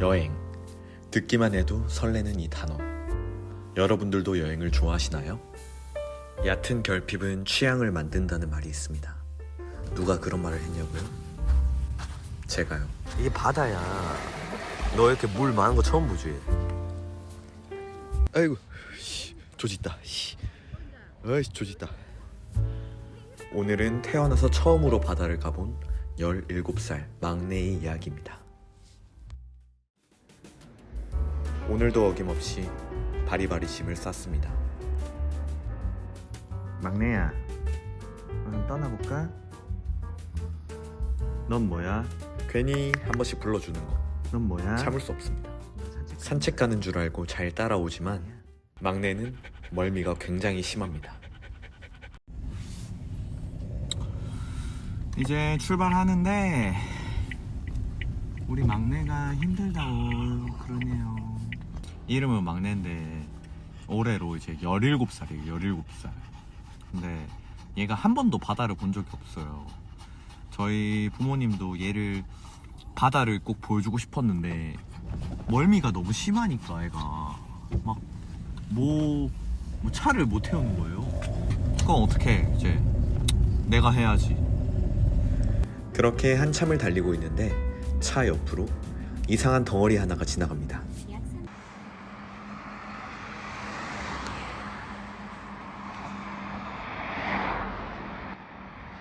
여행. 듣기만 해도 설레는 이 단어. 여러분들도 여행을 좋아하시나요? 얕은 결핍은 취향을 만든다는 말이 있습니다. 누가 그런 말을 했냐고요? 제가요. 이게 바다야. 너 이렇게 물 많은 거 처음 보지? 아이고, 씨, 조짓다. 씨. 어이씨, 조짓다. 오늘은 태어나서 처음으로 바다를 가본 17살 막내의 이야기입니다. 오늘도 어김없이 바리바리심을 쌌습니다. 막내야. 오늘 떠나볼까? 넌 뭐야? 괜히 한 번씩 불러주는 거 넌 뭐야? 참을 수 없습니다. 산책 산책 가는 줄 알고 잘 따라오지만 막내는 멀미가 굉장히 심합니다. 이제 출발하는데 우리 막내가 힘들다고 그러네요. 이름은 막내인데 올해로 이제 17살이에요. 17살. 근데 얘가 한 번도 바다를 본 적이 없어요. 저희 부모님도 얘를 바다를 꼭 보여주고 싶었는데 멀미가 너무 심하니까 애가 막 뭐 뭐 차를 못 태우는 거예요. 그럼 어떻게 이제 내가 해야지. 그렇게 한참을 달리고 있는데 차 옆으로 이상한 덩어리 하나가 지나갑니다.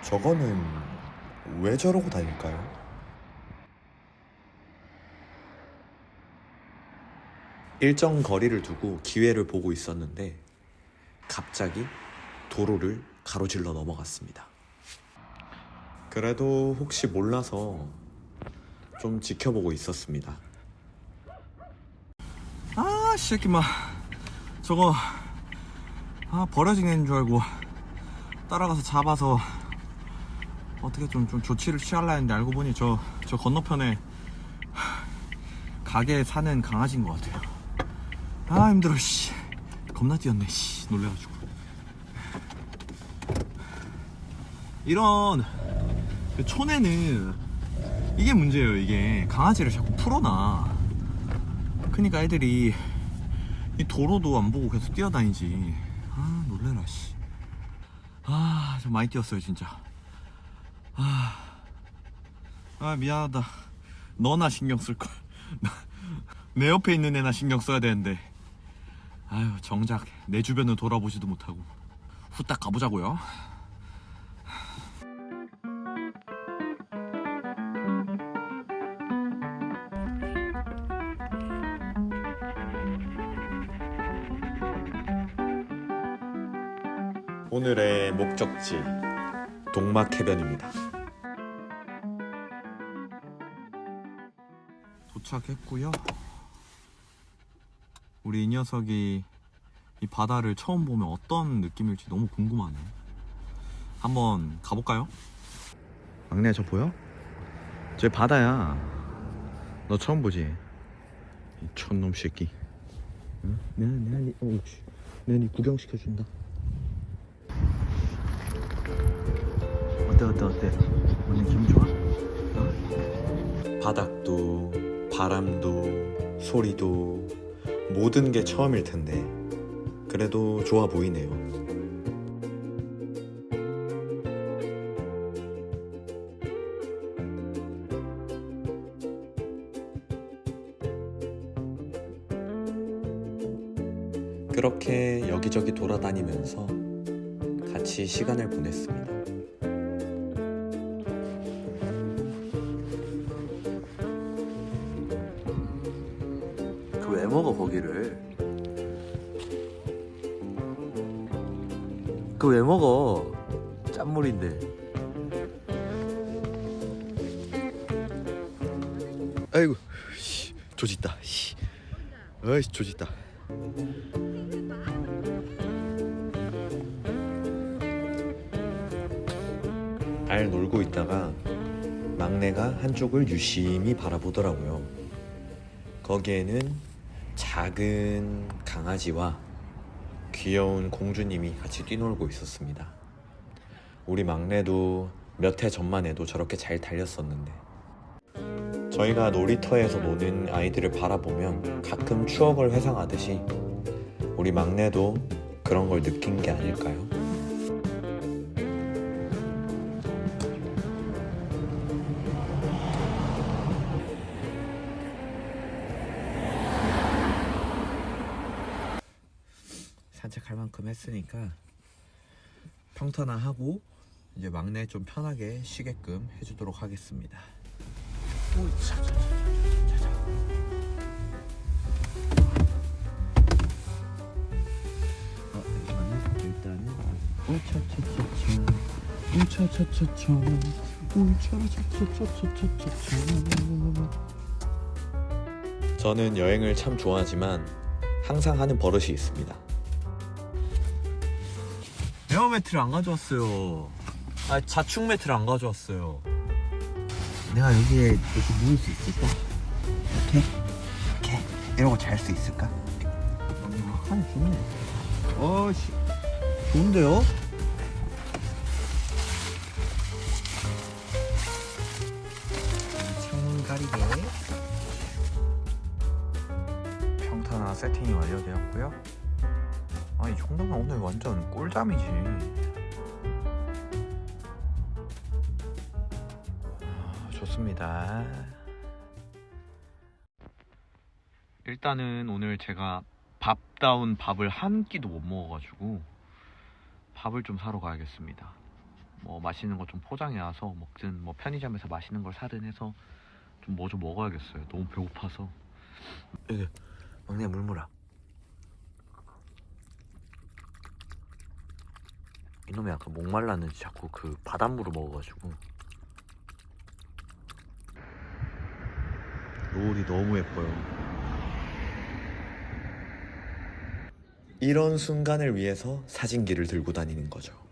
저거는 왜 저러고 다닐까요? 일정 거리를 두고 기회를 보고 있었는데 갑자기 도로를 가로질러 넘어갔습니다. 그래도 혹시 몰라서 좀 지켜보고 있었습니다. 아, 이 새끼 막 저거 아 버려지는 줄 알고 따라가서 잡아서 어떻게 좀, 좀 조치를 취하려 했는데 알고 보니 저, 저 건너편에 가게에 사는 강아지인 것 같아요. 아 힘들어 씨 겁나 뛰었네 씨 놀래가지고 이런 그 촌에는 이게 문제예요 이게 강아지를 자꾸 풀어놔 그니까 애들이 이 도로도 안 보고 계속 뛰어다니지. 아 놀래라 씨. 아 좀 많이 뛰었어요 진짜. 아, 아 미안하다. 너나 신경 쓸 걸. 내 옆에 있는 애나 신경 써야 되는데. 아유 정작 내 주변을 돌아보지도 못하고 후딱 가보자고요. 오늘의 목적지 동막해변입니다. 도착했고요. 우리 이 녀석이 이 바다를 처음 보면 어떤 느낌일지 너무 궁금하네. 한번 가볼까요? 막내야 저 보여? 저 바다야. 너 처음 보지? 이 촌놈 새끼. 응? 내가 내가 니 어, 씨. 내가 니 구경 시켜준다. 어때 어때 어때? 오늘 기분 좋아? 바닥도 바람도 소리도 모든 게 처음일 텐데 그래도 좋아 보이네요. 그렇게 여기저기 돌아다니면서 같이 시간을 보냈습니다. 먹어 거기를? 그 왜 먹어? 짠물인데. 아이고, 씨, 조짓다. 씨. 어이, 조짓다. 알 놀고 있다가 막내가 한쪽을 유심히 바라보더라고요. 거기에는 작은 강아지와 귀여운 공주님이 같이 뛰놀고 있었습니다. 우리 막내도 몇 해 전만 해도 저렇게 잘 달렸었는데 저희가 놀이터에서 노는 아이들을 바라보면 가끔 추억을 회상하듯이 우리 막내도 그런 걸 느낀 게 아닐까요? 할 만큼 했으니까 평탄화 하고 이제 막내 좀 편하게 쉬게끔 해주도록 하겠습니다. 잠시만요. 일단은. 저는 여행을 참 좋아하지만 항상 하는 버릇이 있습니다. 에어 매트를 안 가져왔어요. 아 자축 매트를 안 가져왔어요. 내가 여기에 이렇게 누울 수 있을까? 이렇게? 이렇게? 이러고 잘 수 있을까? 아니 좋네. 어씨 좋은데요? 창문 가리개 평탄화 세팅이 완료되었고요. 아, 이 정도면 오늘 완전 꿀잠이지. 아, 좋습니다. 일단은 오늘 제가 밥다운 밥을 한 끼도 못 먹어가지고 밥을 좀 사러 가야겠습니다. 뭐 맛있는 거 좀 포장해 와서 먹든 뭐 편의점에서 맛있는 걸 사든 해서 좀 뭐좀 먹어야겠어요. 너무 배고파서. 여기 막내 물물아. 이놈이 아까 목말랐는지 자꾸 그 바닷물을 먹어가지고 노을이 너무 예뻐요. 이런 순간을 위해서 사진기를 들고 다니는 거죠.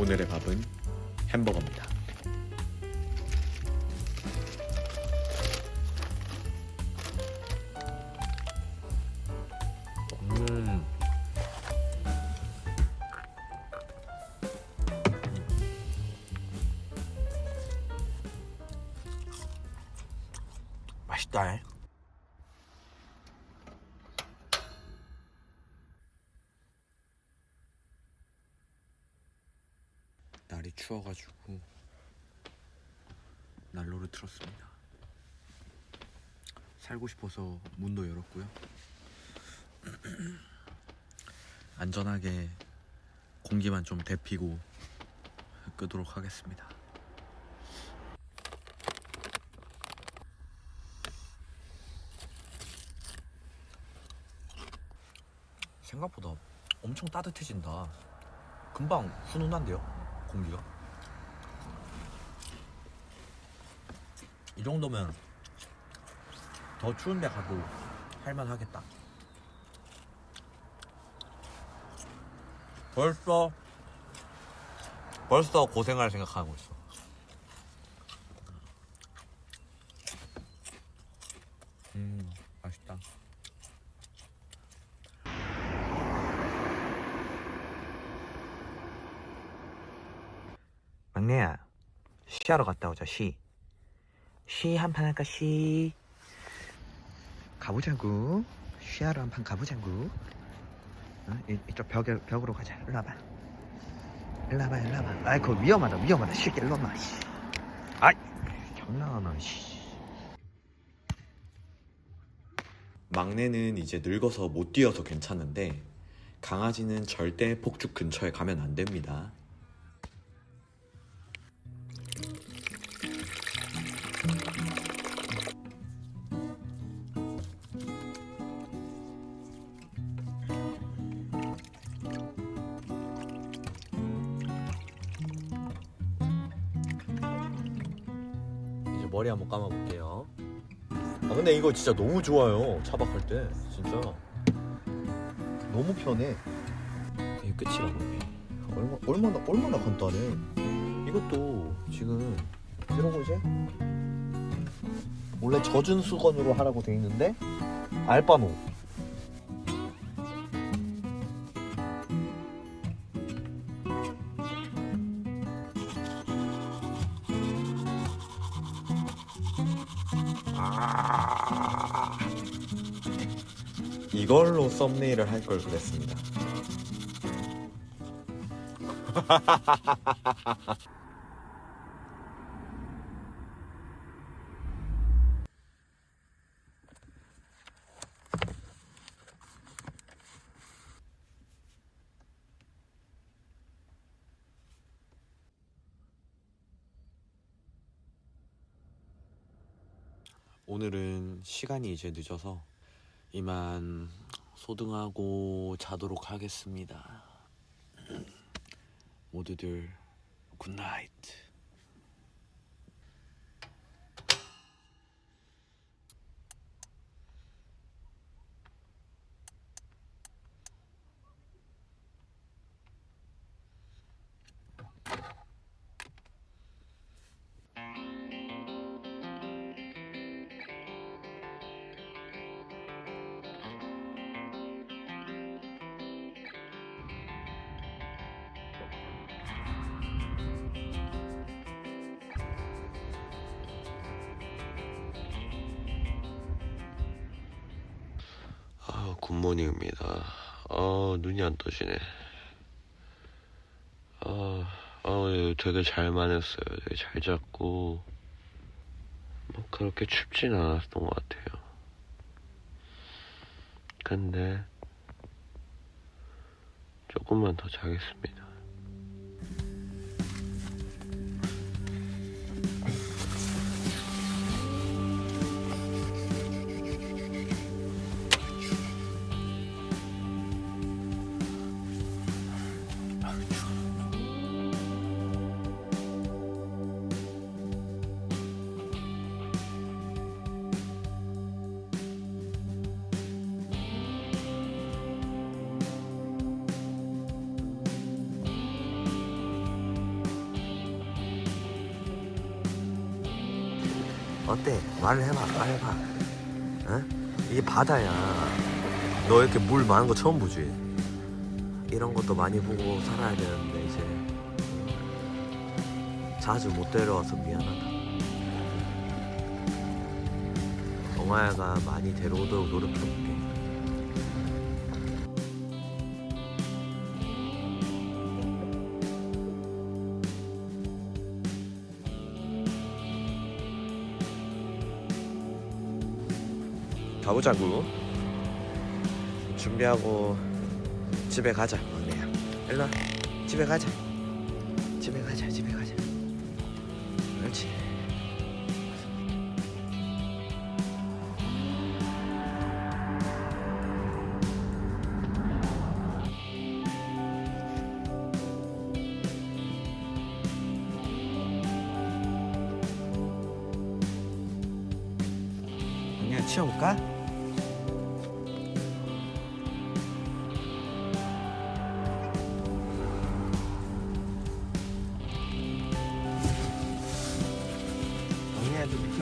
오늘의 밥은 햄버거입니다. 음. 맛있다. 잉? 추워가지고 난로를 틀었습니다. 살고 싶어서 문도 열었고요. 안전하게 공기만 좀 데피고 끄도록 하겠습니다. 생각보다 엄청 따뜻해진다. 금방 훈훈한데요, 공기가. 이 정도면 더 추운데 가도 할만하겠다. 벌써 벌써 고생할 생각하고 있어. 음, 맛있다. 막내야, 시하러 갔다 오자, 시. 시 한 판 할까, 시. 가보자구. 시하러 한 판 가보자구. 어? 이, 이쪽 벽, 벽으로 가자. 일로 와봐. 일로 와봐, 일로 와봐. 아이, 그거 위험하다, 위험하다. 쉽게 일로 와봐, 씨. 아이, 장난하나, 씨. 막내는 이제 늙어서 못 뛰어서 괜찮은데 강아지는 절대 폭죽 근처에 가면 안 됩니다. 머리 한번 감아볼게요. 아 근데 이거 진짜 너무 좋아요. 차박할 때 진짜 너무 편해. 이게 끝이라고. 얼마 얼마나 얼마나 간단해. 이것도 지금 거 이제 원래 젖은 수건으로 하라고 돼 있는데 알바노. 이걸로 썸네일을 할 걸 그랬습니다. 오늘은 시간이 이제 늦어서 이만 소등하고 자도록 하겠습니다. 모두들 굿나잇. 굿모닝입니다. 아, 눈이 안 떠지네. 아, 아, 예, 되게 잘 만 했어요. 되게 잘 잤고, 뭐, 그렇게 춥진 않았던 것 같아요. 근데, 조금만 더 자겠습니다. 어때? 말을 해봐, 말해봐. 어? 이게 바다야. 너 이렇게 물 많은 거 처음 보지? 이런 것도 많이 보고 살아야 되는데 이제 자주 못 데려와서 미안하다. 정아야가 많이 데려오도록 노력해 가보자고. 준비하고 집에 가자, 막내야. 일로 와. 집에 가자. 집에 가자, 집에 가자. 그렇지. 치워볼까?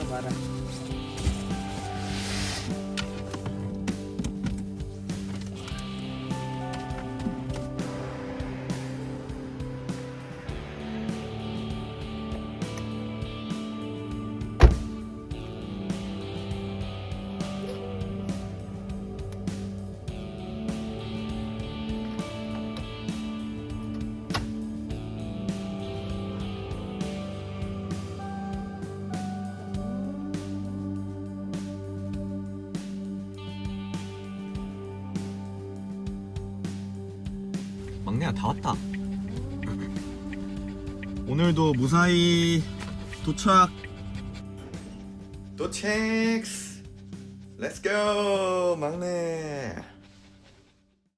막 막내야 다 왔다. 오늘도 무사히 도착. 도착. 렛츠 고 막내.